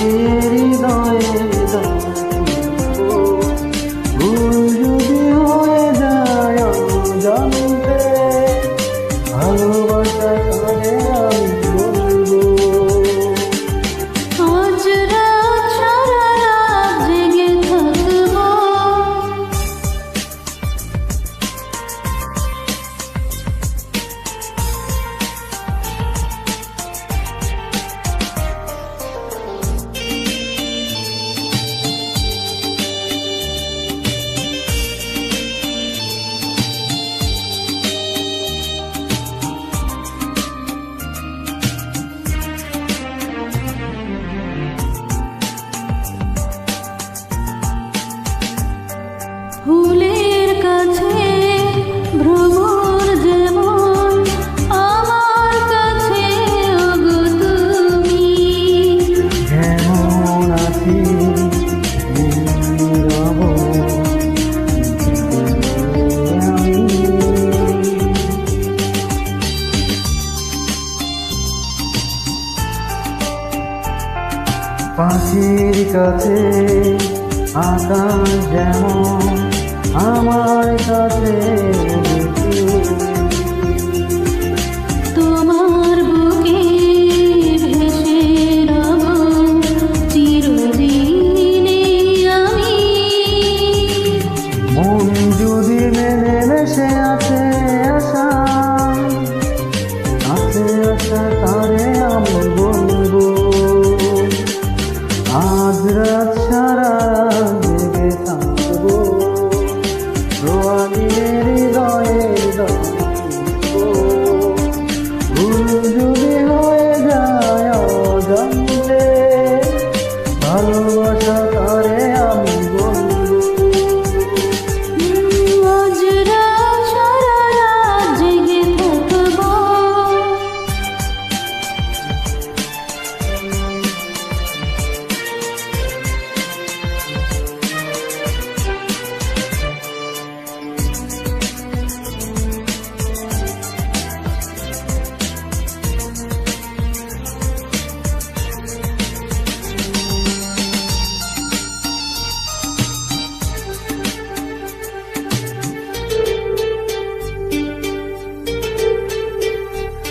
হৃদয়ে ভুল যদি হয়ে যায় জানতে ভালোবাসা ফুলের কাছে ভ্রমর যেমন আমার কাছে ওগো তুমি। পাখির কাছে আকাশ যেমন আমার কাছে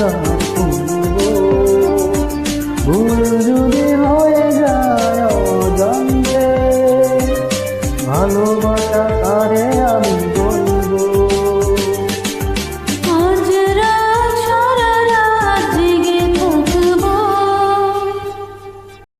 да.